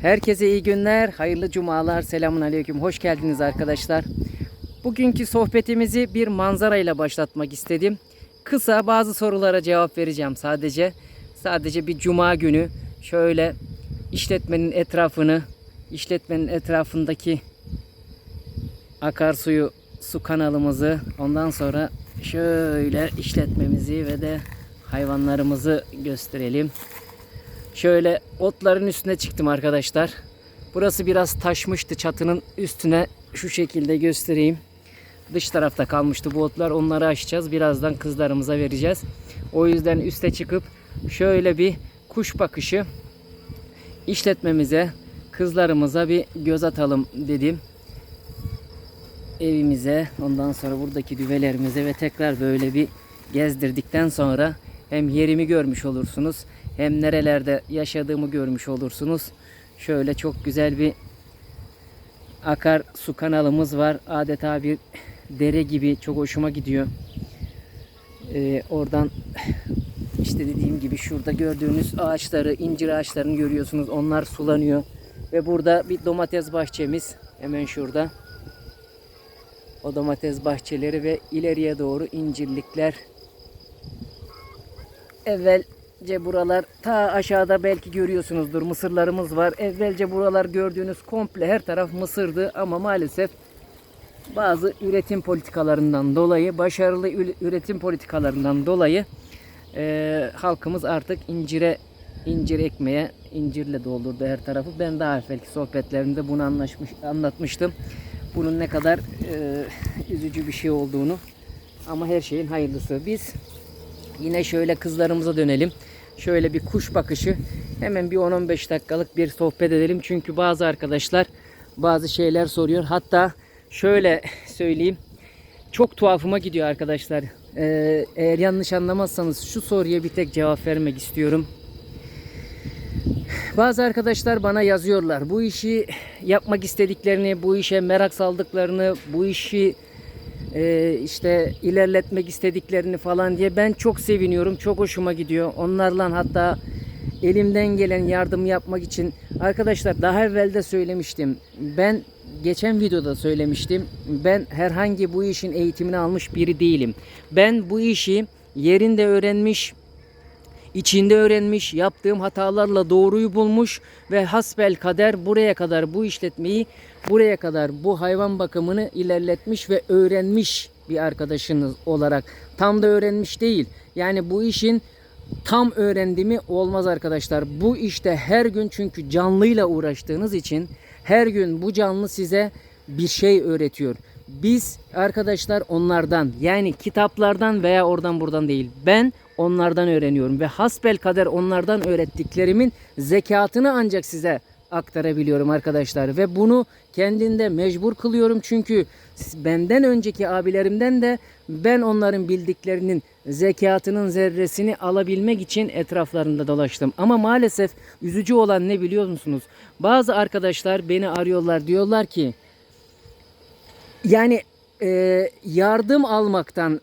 Herkese iyi günler, hayırlı cumalar, selamun aleyküm, hoş geldiniz arkadaşlar. Bugünkü sohbetimizi bir manzara ile başlatmak istedim. Kısa bazı sorulara cevap vereceğim sadece. Sadece bir cuma günü şöyle işletmenin etrafını, işletmenin etrafındaki akarsuyu, su kanalımızı, ondan sonra şöyle işletmemizi ve de hayvanlarımızı gösterelim. Şöyle otların üstüne çıktım arkadaşlar. Burası biraz taşmıştı çatının üstüne şu şekilde göstereyim. Dış tarafta kalmıştı bu otlar. Onları açacağız. Birazdan kızlarımıza vereceğiz. O yüzden üste çıkıp şöyle bir kuş bakışı işletmemize, kızlarımıza bir göz atalım dedim. Evimize, ondan sonra buradaki düvelerimize ve tekrar böyle bir gezdirdikten sonra hem yerimi görmüş olursunuz hem nerelerde yaşadığımı görmüş olursunuz. Şöyle çok güzel bir akar su kanalımız var. Adeta bir dere gibi çok hoşuma gidiyor. Ee, oradan işte dediğim gibi şurada gördüğünüz ağaçları, incir ağaçlarını görüyorsunuz. Onlar sulanıyor. Ve burada bir domates bahçemiz hemen şurada. O domates bahçeleri ve ileriye doğru incirlikler. Evvelce buralar ta aşağıda belki görüyorsunuzdur mısırlarımız var. Evvelce buralar gördüğünüz komple her taraf mısırdı ama maalesef bazı üretim politikalarından dolayı, başarılı üretim politikalarından dolayı eee, halkımız artık incire incir ekmeye, incirle doldurdu her tarafı. Ben daha evvelki sohbetlerimde bunu anlaşmış, anlatmıştım. Bunun ne kadar eee, üzücü bir şey olduğunu. Ama her şeyin hayırlısı. Biz yine şöyle kızlarımıza dönelim. Şöyle bir kuş bakışı. Hemen bir 10-15 dakikalık bir sohbet edelim. Çünkü bazı arkadaşlar bazı şeyler soruyor. Hatta şöyle söyleyeyim. Çok tuhafıma gidiyor arkadaşlar. Ee, eğer yanlış anlamazsanız şu soruya bir tek cevap vermek istiyorum. Bazı arkadaşlar bana yazıyorlar. Bu işi yapmak istediklerini, bu işe merak saldıklarını, bu işi e, işte ilerletmek istediklerini falan diye ben çok seviniyorum. Çok hoşuma gidiyor. Onlarla hatta elimden gelen yardımı yapmak için arkadaşlar daha evvel de söylemiştim. Ben geçen videoda söylemiştim. Ben herhangi bu işin eğitimini almış biri değilim. Ben bu işi yerinde öğrenmiş, içinde öğrenmiş, yaptığım hatalarla doğruyu bulmuş ve hasbel kader buraya kadar bu işletmeyi, buraya kadar bu hayvan bakımını ilerletmiş ve öğrenmiş bir arkadaşınız olarak. Tam da öğrenmiş değil. Yani bu işin tam öğrendimi olmaz arkadaşlar. Bu işte her gün çünkü canlıyla uğraştığınız için her gün bu canlı size bir şey öğretiyor. Biz arkadaşlar onlardan yani kitaplardan veya oradan buradan değil. Ben onlardan öğreniyorum ve hasbel kader onlardan öğrettiklerimin zekatını ancak size aktarabiliyorum arkadaşlar ve bunu kendinde mecbur kılıyorum çünkü benden önceki abilerimden de ben onların bildiklerinin zekatının zerresini alabilmek için etraflarında dolaştım. Ama maalesef üzücü olan ne biliyor musunuz? Bazı arkadaşlar beni arıyorlar diyorlar ki yani e, yardım almaktan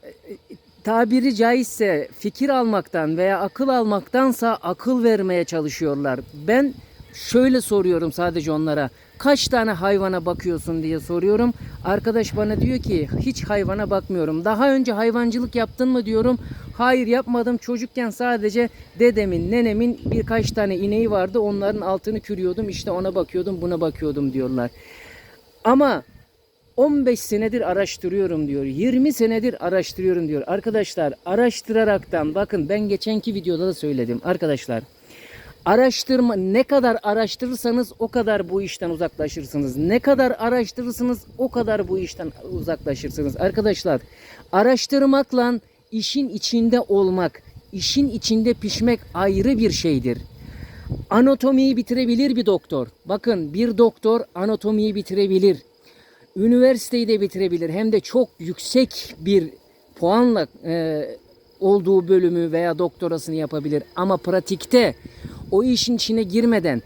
tabiri caizse fikir almaktan veya akıl almaktansa akıl vermeye çalışıyorlar. Ben şöyle soruyorum sadece onlara. Kaç tane hayvana bakıyorsun diye soruyorum. Arkadaş bana diyor ki hiç hayvana bakmıyorum. Daha önce hayvancılık yaptın mı diyorum. Hayır yapmadım. Çocukken sadece dedemin, nenemin birkaç tane ineği vardı. Onların altını kürüyordum. İşte ona bakıyordum, buna bakıyordum diyorlar. Ama 15 senedir araştırıyorum diyor. 20 senedir araştırıyorum diyor. Arkadaşlar araştıraraktan bakın ben geçenki videoda da söyledim. Arkadaşlar araştırma ne kadar araştırırsanız o kadar bu işten uzaklaşırsınız. Ne kadar araştırırsınız o kadar bu işten uzaklaşırsınız. Arkadaşlar araştırmakla işin içinde olmak, işin içinde pişmek ayrı bir şeydir. Anatomiyi bitirebilir bir doktor. Bakın bir doktor anatomiyi bitirebilir üniversiteyi de bitirebilir. Hem de çok yüksek bir puanla e, olduğu bölümü veya doktorasını yapabilir. Ama pratikte o işin içine girmeden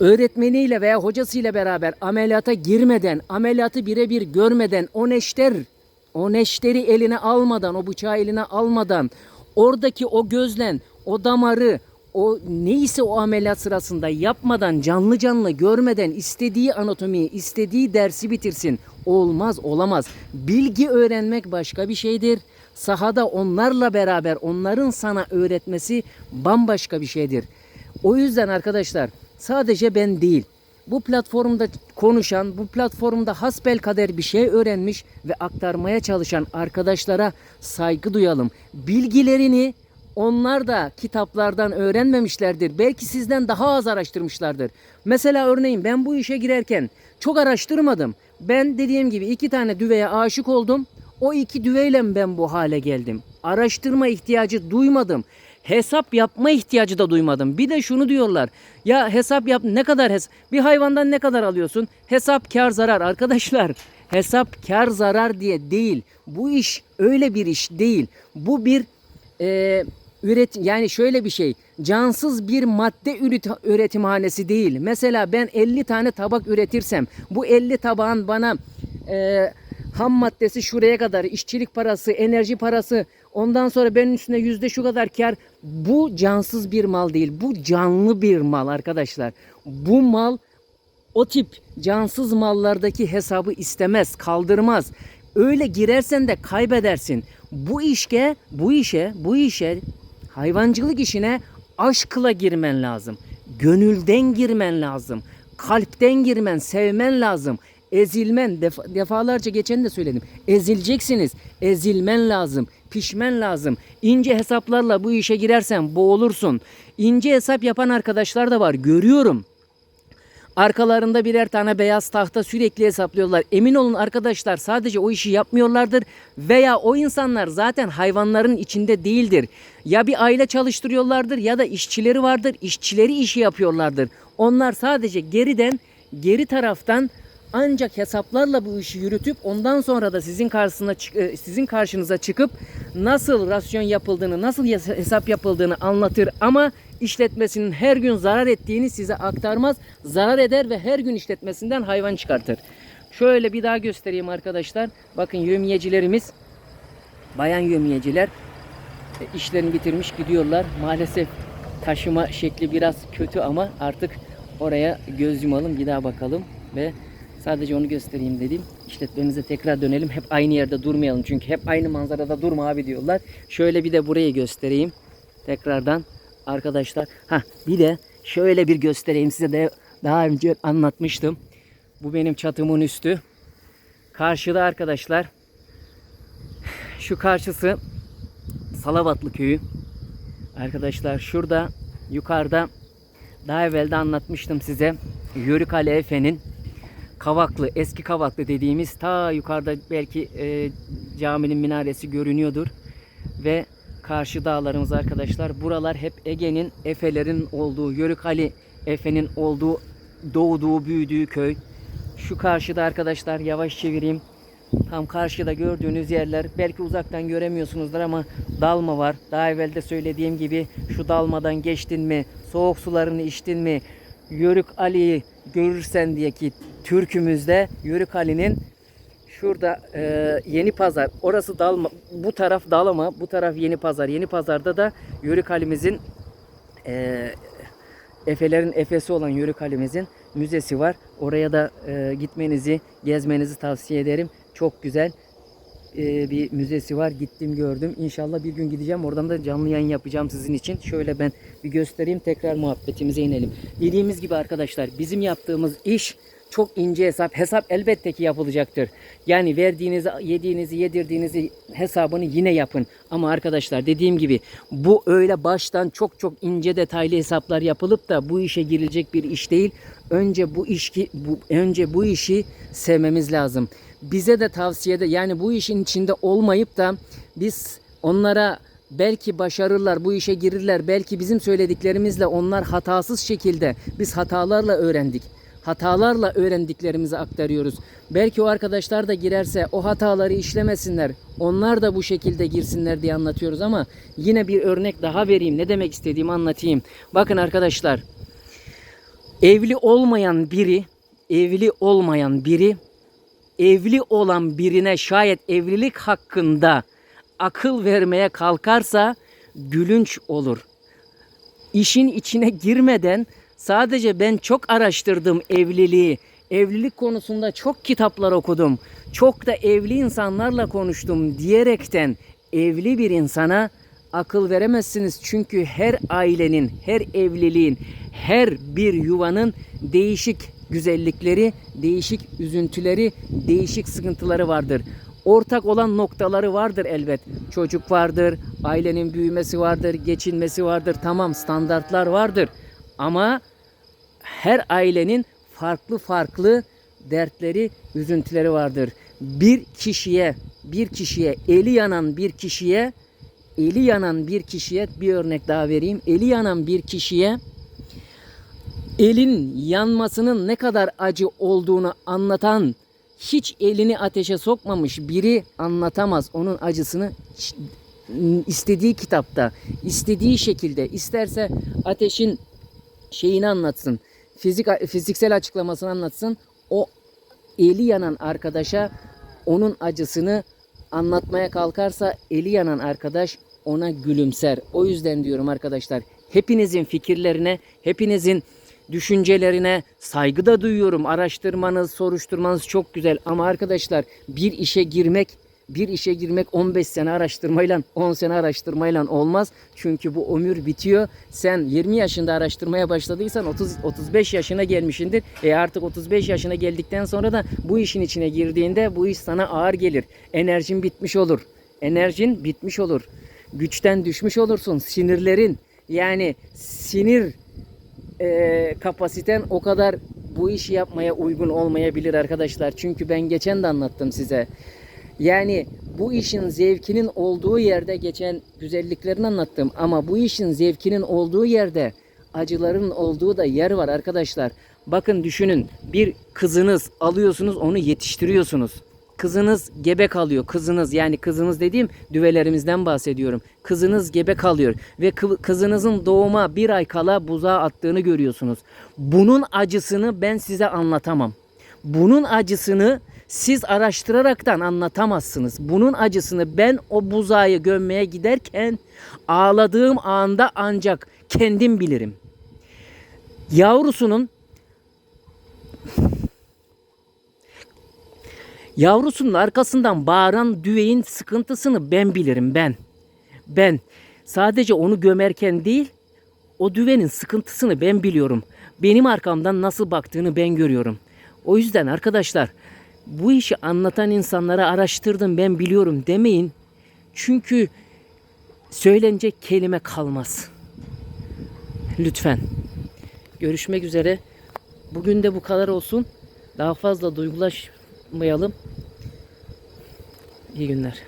öğretmeniyle veya hocasıyla beraber ameliyata girmeden, ameliyatı birebir görmeden, o neşter, o neşteri eline almadan, o bıçağı eline almadan, oradaki o gözlen, o damarı, o neyse o ameliyat sırasında yapmadan canlı canlı görmeden istediği anatomiyi, istediği dersi bitirsin. Olmaz, olamaz. Bilgi öğrenmek başka bir şeydir. Sahada onlarla beraber onların sana öğretmesi bambaşka bir şeydir. O yüzden arkadaşlar sadece ben değil bu platformda konuşan, bu platformda hasbel kader bir şey öğrenmiş ve aktarmaya çalışan arkadaşlara saygı duyalım. Bilgilerini onlar da kitaplardan öğrenmemişlerdir. Belki sizden daha az araştırmışlardır. Mesela örneğin ben bu işe girerken çok araştırmadım. Ben dediğim gibi iki tane düveye aşık oldum. O iki düveyle ben bu hale geldim. Araştırma ihtiyacı duymadım. Hesap yapma ihtiyacı da duymadım. Bir de şunu diyorlar. Ya hesap yap ne kadar hes bir hayvandan ne kadar alıyorsun? Hesap kar zarar arkadaşlar. Hesap kar zarar diye değil. Bu iş öyle bir iş değil. Bu bir e, üret yani şöyle bir şey. Cansız bir madde üret- üretimhanesi değil. Mesela ben 50 tane tabak üretirsem bu 50 tabağın bana e, ham maddesi şuraya kadar, işçilik parası, enerji parası, ondan sonra benim üstüne yüzde şu kadar kar. Bu cansız bir mal değil. Bu canlı bir mal arkadaşlar. Bu mal o tip cansız mallardaki hesabı istemez, kaldırmaz. Öyle girersen de kaybedersin. Bu işe, bu işe, bu işe hayvancılık işine aşkla girmen lazım. Gönülden girmen lazım. Kalpten girmen, sevmen lazım. Ezilmen, defa- defalarca geçen de söyledim. Ezileceksiniz. Ezilmen lazım. Pişmen lazım. İnce hesaplarla bu işe girersen boğulursun. İnce hesap yapan arkadaşlar da var. Görüyorum. Arkalarında birer tane beyaz tahta sürekli hesaplıyorlar. Emin olun arkadaşlar sadece o işi yapmıyorlardır veya o insanlar zaten hayvanların içinde değildir. Ya bir aile çalıştırıyorlardır ya da işçileri vardır. İşçileri işi yapıyorlardır. Onlar sadece geriden, geri taraftan ancak hesaplarla bu işi yürütüp ondan sonra da sizin karşısına e, sizin karşınıza çıkıp nasıl rasyon yapıldığını, nasıl hesap yapıldığını anlatır ama işletmesinin her gün zarar ettiğini size aktarmaz. Zarar eder ve her gün işletmesinden hayvan çıkartır. Şöyle bir daha göstereyim arkadaşlar. Bakın yömiyecilerimiz, bayan yömiyeciler e, işlerini bitirmiş gidiyorlar. Maalesef taşıma şekli biraz kötü ama artık oraya göz yumalım bir daha bakalım ve sadece onu göstereyim dedim. İşletmemize tekrar dönelim. Hep aynı yerde durmayalım çünkü hep aynı manzarada durma abi diyorlar. Şöyle bir de burayı göstereyim. Tekrardan arkadaşlar. Ha bir de şöyle bir göstereyim size de daha önce anlatmıştım. Bu benim çatımın üstü. Karşıda arkadaşlar şu karşısı Salavatlı köyü. Arkadaşlar şurada yukarıda daha evvel de anlatmıştım size. Yörük Ali Efe'nin Kavaklı, eski Kavaklı dediğimiz ta yukarıda belki e, caminin minaresi görünüyordur. Karşı dağlarımız arkadaşlar. Buralar hep Ege'nin, Efe'lerin olduğu, Yörük Ali Efe'nin olduğu, doğduğu, büyüdüğü köy. Şu karşıda arkadaşlar yavaş çevireyim. Tam karşıda gördüğünüz yerler belki uzaktan göremiyorsunuzdur ama dalma var. Daha evvel de söylediğim gibi şu dalmadan geçtin mi, soğuk sularını içtin mi, Yörük Ali'yi görürsen diye ki türkümüzde Yörük Ali'nin şurada e, Yeni Pazar. Orası dalma, bu taraf dalama, bu taraf Yeni Pazar. Yeni Pazar'da da Yörük Ali'mizin e, Efelerin Efesi olan Yörük Halimizin müzesi var. Oraya da e, gitmenizi, gezmenizi tavsiye ederim. Çok güzel e, bir müzesi var. Gittim gördüm. İnşallah bir gün gideceğim. Oradan da canlı yayın yapacağım sizin için. Şöyle ben bir göstereyim. Tekrar muhabbetimize inelim. Dediğimiz gibi arkadaşlar bizim yaptığımız iş çok ince hesap. Hesap elbette ki yapılacaktır. Yani verdiğinizi, yediğinizi, yedirdiğinizi hesabını yine yapın. Ama arkadaşlar dediğim gibi bu öyle baştan çok çok ince detaylı hesaplar yapılıp da bu işe girilecek bir iş değil. Önce bu işki bu önce bu işi sevmemiz lazım. Bize de tavsiyede yani bu işin içinde olmayıp da biz onlara belki başarırlar, bu işe girirler. Belki bizim söylediklerimizle onlar hatasız şekilde biz hatalarla öğrendik hatalarla öğrendiklerimizi aktarıyoruz. Belki o arkadaşlar da girerse o hataları işlemesinler. Onlar da bu şekilde girsinler diye anlatıyoruz ama yine bir örnek daha vereyim. Ne demek istediğimi anlatayım. Bakın arkadaşlar. Evli olmayan biri, evli olmayan biri evli olan birine şayet evlilik hakkında akıl vermeye kalkarsa gülünç olur. işin içine girmeden sadece ben çok araştırdım evliliği. Evlilik konusunda çok kitaplar okudum. Çok da evli insanlarla konuştum diyerekten evli bir insana akıl veremezsiniz. Çünkü her ailenin, her evliliğin, her bir yuvanın değişik güzellikleri, değişik üzüntüleri, değişik sıkıntıları vardır. Ortak olan noktaları vardır elbet. Çocuk vardır, ailenin büyümesi vardır, geçinmesi vardır. Tamam standartlar vardır. Ama her ailenin farklı farklı dertleri, üzüntüleri vardır. Bir kişiye, bir kişiye, eli yanan bir kişiye, eli yanan bir kişiye bir örnek daha vereyim. Eli yanan bir kişiye elin yanmasının ne kadar acı olduğunu anlatan hiç elini ateşe sokmamış biri anlatamaz onun acısını istediği kitapta, istediği şekilde isterse ateşin şeyini anlatsın. Fizik fiziksel açıklamasını anlatsın. O eli yanan arkadaşa onun acısını anlatmaya kalkarsa eli yanan arkadaş ona gülümser. O yüzden diyorum arkadaşlar hepinizin fikirlerine, hepinizin düşüncelerine saygı da duyuyorum. Araştırmanız, soruşturmanız çok güzel ama arkadaşlar bir işe girmek bir işe girmek 15 sene araştırmayla 10 sene araştırmayla olmaz. Çünkü bu ömür bitiyor. Sen 20 yaşında araştırmaya başladıysan 30 35 yaşına gelmişindir. E artık 35 yaşına geldikten sonra da bu işin içine girdiğinde bu iş sana ağır gelir. Enerjin bitmiş olur. Enerjin bitmiş olur. Güçten düşmüş olursun. Sinirlerin yani sinir e, kapasiten o kadar bu işi yapmaya uygun olmayabilir arkadaşlar. Çünkü ben geçen de anlattım size. Yani bu işin zevkinin olduğu yerde geçen güzelliklerini anlattım. Ama bu işin zevkinin olduğu yerde acıların olduğu da yer var arkadaşlar. Bakın düşünün bir kızınız alıyorsunuz onu yetiştiriyorsunuz. Kızınız gebe kalıyor. Kızınız yani kızınız dediğim düvelerimizden bahsediyorum. Kızınız gebe kalıyor ve kı- kızınızın doğuma bir ay kala buzağa attığını görüyorsunuz. Bunun acısını ben size anlatamam. Bunun acısını siz araştıraraktan anlatamazsınız. Bunun acısını ben o buzağı gömmeye giderken ağladığım anda ancak kendim bilirim. Yavrusunun Yavrusunun arkasından bağıran düveyin sıkıntısını ben bilirim ben. Ben sadece onu gömerken değil o düvenin sıkıntısını ben biliyorum. Benim arkamdan nasıl baktığını ben görüyorum. O yüzden arkadaşlar bu işi anlatan insanlara araştırdım ben biliyorum demeyin. Çünkü söylenecek kelime kalmaz. Lütfen. Görüşmek üzere. Bugün de bu kadar olsun. Daha fazla duygulaşmayalım. İyi günler.